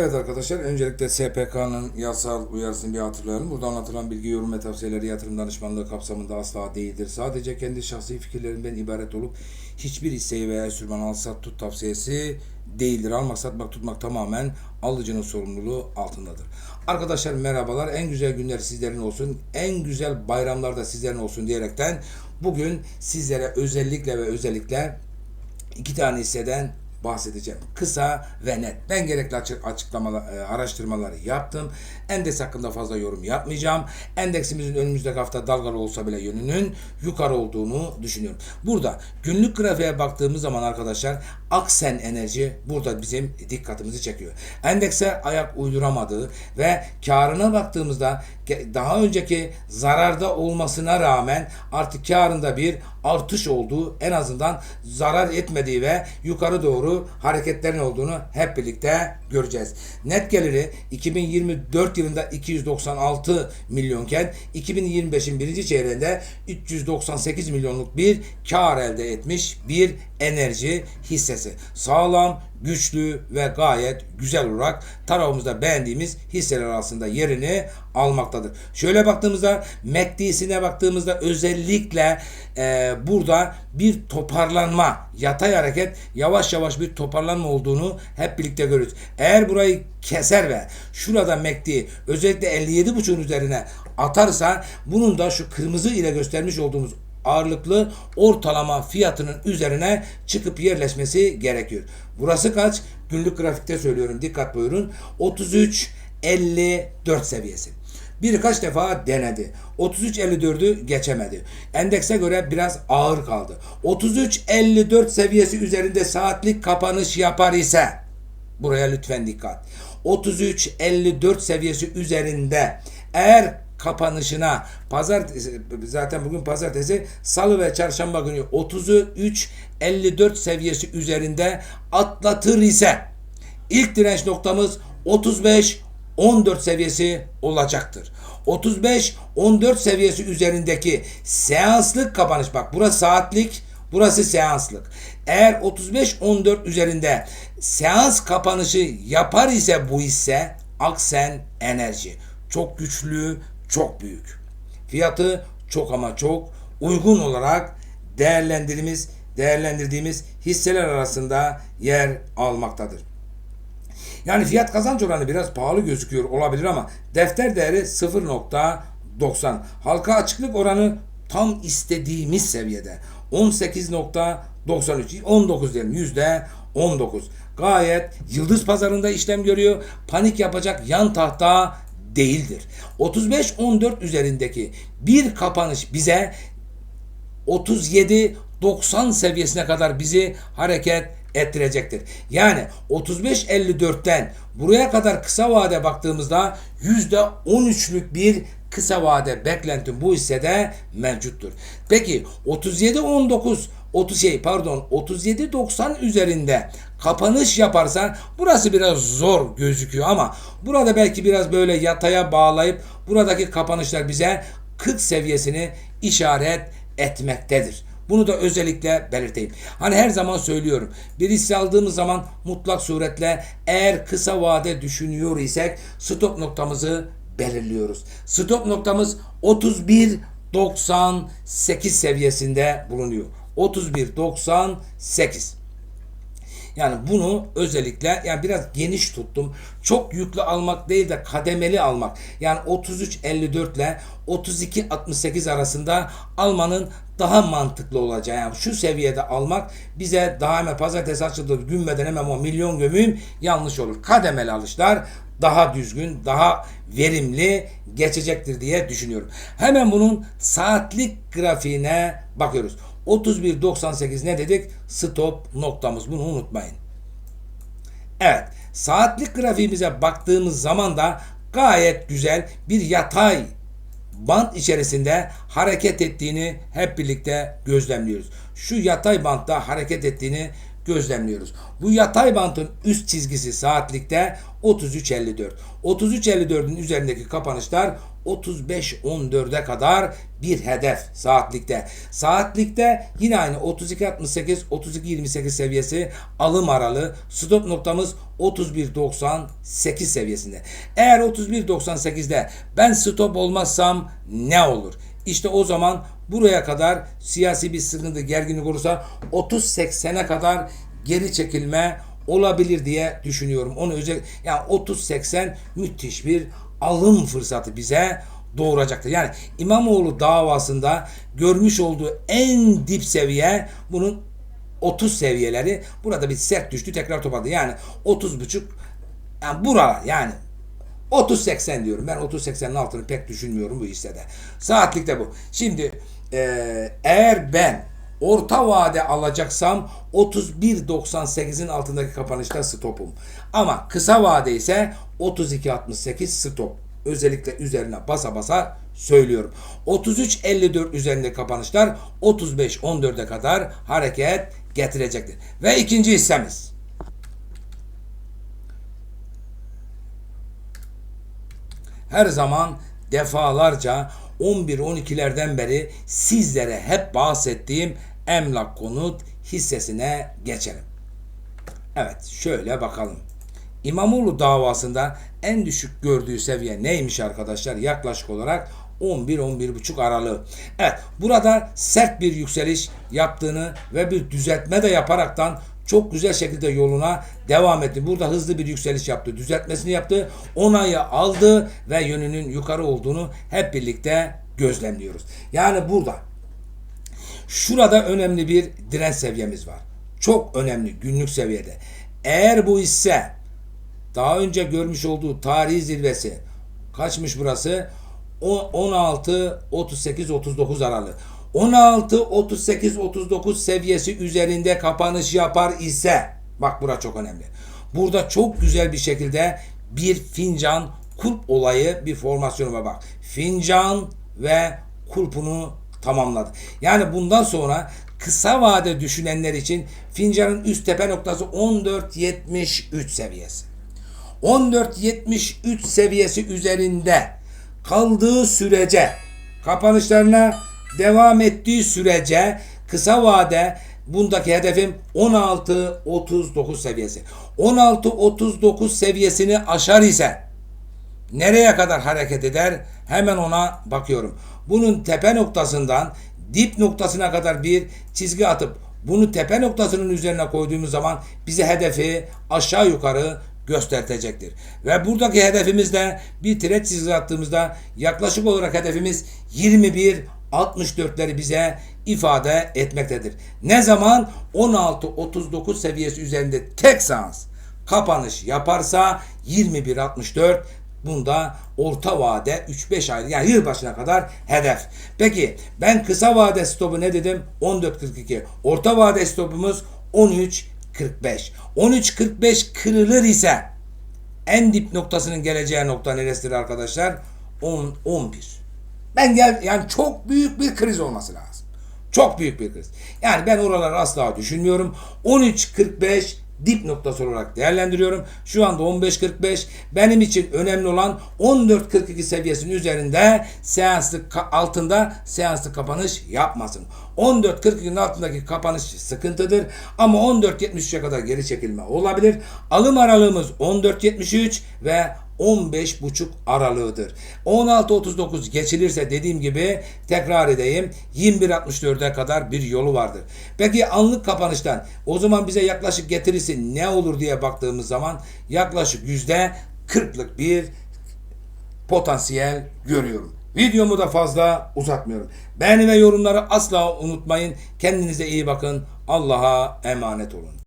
Evet arkadaşlar öncelikle SPK'nın yasal uyarısını bir hatırlayalım. Burada anlatılan bilgi, yorum ve tavsiyeleri yatırım danışmanlığı kapsamında asla değildir. Sadece kendi şahsi fikirlerimden ibaret olup hiçbir hisseyi veya enstrüman al sat tut tavsiyesi değildir. Almak satmak tutmak tamamen alıcının sorumluluğu altındadır. Arkadaşlar merhabalar. En güzel günler sizlerin olsun. En güzel bayramlar da sizlerin olsun diyerekten bugün sizlere özellikle ve özellikle iki tane hisseden bahsedeceğim. Kısa ve net. Ben gerekli açık açıklamalar, e, araştırmaları yaptım. Endeks hakkında fazla yorum yapmayacağım. Endeksimizin önümüzdeki hafta dalgalı olsa bile yönünün yukarı olduğunu düşünüyorum. Burada günlük grafiğe baktığımız zaman arkadaşlar Aksen Enerji burada bizim dikkatimizi çekiyor. Endekse ayak uyduramadığı ve karına baktığımızda daha önceki zararda olmasına rağmen artık karında bir artış olduğu en azından zarar etmediği ve yukarı doğru hareketlerin olduğunu hep birlikte göreceğiz. Net geliri 2024 yılında 296 milyonken 2025'in birinci çeyreğinde 398 milyonluk bir kar elde etmiş bir enerji hissesi. Sağlam, güçlü ve gayet güzel olarak tarafımızda beğendiğimiz hisseler arasında yerini almaktadır. Şöyle baktığımızda MACD'sine baktığımızda özellikle e, burada bir toparlanma, yatay hareket yavaş yavaş bir toparlanma olduğunu hep birlikte görürüz. Eğer burayı keser ve şurada MACD özellikle 57.5'un üzerine atarsa bunun da şu kırmızı ile göstermiş olduğumuz ağırlıklı ortalama fiyatının üzerine çıkıp yerleşmesi gerekiyor. Burası kaç? Günlük grafikte söylüyorum. Dikkat buyurun. 33 54 seviyesi. Birkaç defa denedi. 33.54'ü geçemedi. Endekse göre biraz ağır kaldı. 33.54 seviyesi üzerinde saatlik kapanış yapar ise buraya lütfen dikkat. 33.54 seviyesi üzerinde eğer kapanışına pazartesi zaten bugün pazartesi salı ve çarşamba günü 33 54 seviyesi üzerinde atlatır ise ilk direnç noktamız 35 14 seviyesi olacaktır. 35 14 seviyesi üzerindeki seanslık kapanış bak burası saatlik burası seanslık. Eğer 35 14 üzerinde seans kapanışı yapar ise bu hisse Aksen Enerji çok güçlü, çok büyük. Fiyatı çok ama çok uygun olarak değerlendirdiğimiz değerlendirdiğimiz hisseler arasında yer almaktadır. Yani fiyat kazanç oranı biraz pahalı gözüküyor olabilir ama defter değeri 0.90. Halka açıklık oranı tam istediğimiz seviyede. 18.93 19 diyelim yüzde 19. Gayet yıldız pazarında işlem görüyor. Panik yapacak yan tahta değildir. 35-14 üzerindeki bir kapanış bize 37-90 seviyesine kadar bizi hareket ettirecektir. Yani 35-54'ten buraya kadar kısa vade baktığımızda %13'lük bir kısa vade beklentim bu hissede mevcuttur. Peki 37-19 30 şey pardon 37.90 üzerinde kapanış yaparsa burası biraz zor gözüküyor ama burada belki biraz böyle yataya bağlayıp buradaki kapanışlar bize 40 seviyesini işaret etmektedir. Bunu da özellikle belirteyim. Hani her zaman söylüyorum. Bir hisse aldığımız zaman mutlak suretle eğer kısa vade düşünüyor isek stop noktamızı belirliyoruz. Stop noktamız 31.98 seviyesinde bulunuyor. 31.98. Yani bunu özellikle yani biraz geniş tuttum. Çok yüklü almak değil de kademeli almak. Yani 33.54 ile 32.68 arasında almanın daha mantıklı olacağı. Yani şu seviyede almak bize daha hemen pazartesi açıldığı günmeden hemen o milyon gömüyüm yanlış olur. Kademeli alışlar daha düzgün, daha verimli geçecektir diye düşünüyorum. Hemen bunun saatlik grafiğine bakıyoruz. 31.98 ne dedik? Stop noktamız. Bunu unutmayın. Evet. Saatlik grafiğimize baktığımız zaman da gayet güzel bir yatay band içerisinde hareket ettiğini hep birlikte gözlemliyoruz. Şu yatay bantta hareket ettiğini gözlemliyoruz. Bu yatay bantın üst çizgisi saatlikte 33.54. 33.54'ün üzerindeki kapanışlar 35-14'e kadar bir hedef saatlikte. Saatlikte yine aynı 32-68, 32-28 seviyesi alım aralığı. Stop noktamız 31.98 seviyesinde. Eğer 31.98'de ben stop olmazsam ne olur? İşte o zaman buraya kadar siyasi bir sıkıntı gerginlik olursa 30-80'e kadar geri çekilme olabilir diye düşünüyorum. Onu özel yani 30-80 müthiş bir alım fırsatı bize doğuracaktır. Yani İmamoğlu davasında görmüş olduğu en dip seviye bunun 30 seviyeleri burada bir sert düştü tekrar toparladı. Yani 30 buçuk yani buralar yani 30-80 diyorum. Ben 30-80'in altını pek düşünmüyorum bu hissede. Saatlikte bu. Şimdi eğer ben orta vade alacaksam 31.98'in altındaki kapanışta stopum. Ama kısa vade ise 32.68 stop. Özellikle üzerine basa basa söylüyorum. 33.54 üzerinde kapanışlar 35.14'e kadar hareket getirecektir. Ve ikinci hissemiz. her zaman defalarca 11-12'lerden beri sizlere hep bahsettiğim emlak konut hissesine geçelim. Evet şöyle bakalım. İmamoğlu davasında en düşük gördüğü seviye neymiş arkadaşlar? Yaklaşık olarak 11-11,5 aralığı. Evet burada sert bir yükseliş yaptığını ve bir düzeltme de yaparaktan çok güzel şekilde yoluna devam etti. Burada hızlı bir yükseliş yaptı. Düzeltmesini yaptı. Onayı aldı ve yönünün yukarı olduğunu hep birlikte gözlemliyoruz. Yani burada şurada önemli bir direnç seviyemiz var. Çok önemli günlük seviyede. Eğer bu hisse daha önce görmüş olduğu tarihi zirvesi kaçmış burası? O- 16 38 39 aralığı. 16 38 39 seviyesi üzerinde kapanış yapar ise bak bura çok önemli. Burada çok güzel bir şekilde bir fincan kulp olayı bir formasyonu var bak. Fincan ve kulpunu tamamladı. Yani bundan sonra kısa vade düşünenler için fincanın üst tepe noktası 14.73 seviyesi. 14.73 seviyesi üzerinde kaldığı sürece kapanışlarına devam ettiği sürece kısa vade bundaki hedefim 16.39 seviyesi. 16.39 seviyesini aşar ise nereye kadar hareket eder? Hemen ona bakıyorum. Bunun tepe noktasından dip noktasına kadar bir çizgi atıp bunu tepe noktasının üzerine koyduğumuz zaman bize hedefi aşağı yukarı göstertecektir. Ve buradaki hedefimiz de bir tret çizgi attığımızda yaklaşık olarak hedefimiz 21 64'leri bize ifade etmektedir. Ne zaman 16-39 seviyesi üzerinde tek seans kapanış yaparsa 21-64 bunda orta vade 3-5 aylık yani yıl başına kadar hedef. Peki ben kısa vade stopu ne dedim? 14.42. Orta vade stopumuz 13.45. 13.45 kırılır ise en dip noktasının geleceği nokta neresidir arkadaşlar? 10 11. Ben gel yani çok büyük bir kriz olması lazım. Çok büyük bir kriz. Yani ben oraları asla düşünmüyorum. 13.45 dip noktası olarak değerlendiriyorum. Şu anda 15.45 benim için önemli olan 14.42 seviyesinin üzerinde seanslık altında seanslık kapanış yapmasın. 14.42'nin altındaki kapanış sıkıntıdır ama 14.73'e kadar geri çekilme olabilir. Alım aralığımız 14.73 ve 15,5 aralığıdır. 16.39 geçilirse dediğim gibi tekrar edeyim 21.64'e kadar bir yolu vardır. Peki anlık kapanıştan o zaman bize yaklaşık getirisi ne olur diye baktığımız zaman yaklaşık yüzde 40'lık bir potansiyel görüyorum. Videomu da fazla uzatmıyorum. Beğeni ve yorumları asla unutmayın. Kendinize iyi bakın. Allah'a emanet olun.